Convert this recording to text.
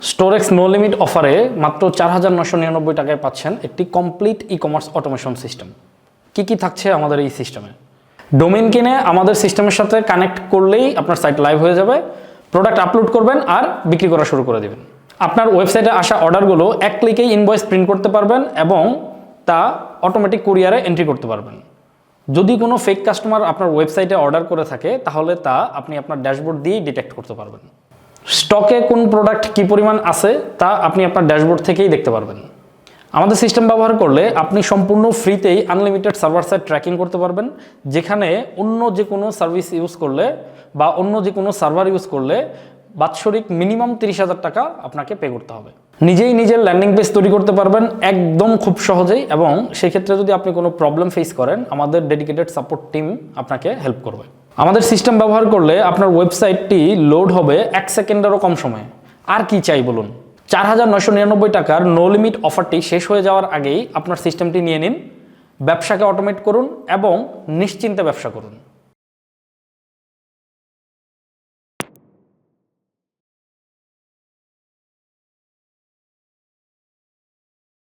স্টোরেক্স no limit অফারে মাত্র চার হাজার নশো নিরানব্বই টাকায় পাচ্ছেন একটি complete E commerce automation system কি কি থাকছে আমাদের এই সিস্টেমে ডোমেন কিনে আমাদের সিস্টেমের সাথে কানেক্ট করলেই আপনার সাইট লাইভ হয়ে যাবে প্রোডাক্ট আপলোড করবেন আর বিক্রি করা শুরু করে দেবেন। আপনার ওয়েবসাইটে আসা অর্ডারগুলো এক ক্লিকেই ইনভয়েস প্রিন্ট করতে পারবেন এবং তা অটোমেটিক কুরিয়ারে এন্ট্রি করতে পারবেন। যদি কোনো ফেক কাস্টমার আপনার ওয়েবসাইটে অর্ডার করে থাকে, তাহলে তা আপনি আপনার ড্যাশবোর্ড দিয়েই ডিটেক্ট করতে পারবেন। স্টকে কোন প্রোডাক্ট কি পরিমাণ আছে তা আপনি আপনার ড্যাশবোর্ড থেকেই দেখতে পারবেন। আমাদের সিস্টেম ব্যবহার করলে আপনি সম্পূর্ণ ফ্রিতেই আনলিমিটেড সার্ভার সাইট ট্র্যাকিং করতে পারবেন, যেখানে অন্য যে কোনো সার্ভিস ইউজ করলে বা অন্য যে কোনো সার্ভার ইউজ করলে বাৎসরিক মিনিমাম তিরিশ হাজার টাকা আপনাকে পে করতে হবে। নিজেই নিজের ল্যান্ডিং পেজ তৈরি করতে পারবেন একদম খুব সহজেই এবং সেক্ষেত্রে যদি আপনি কোনো প্রবলেম ফেস করেন, আমাদের ডেডিকেটেড সাপোর্ট টিম আপনাকে হেল্প করবে। আমাদের সিস্টেম ব্যবহার করলে আপনার ওয়েবসাইটটি লোড হবে এক সেকেন্ডেরও কম সময়ে। আর কি চাই বলুন? চার হাজার নয়শো নিরানব্বই টাকার নো লিমিট অফারটি শেষ হয়ে যাওয়ার আগেই আপনার সিস্টেমটি নিয়ে নিন, ব্যবসাকে অটোমেট করুন এবং নিশ্চিন্তে ব্যবসা করুন।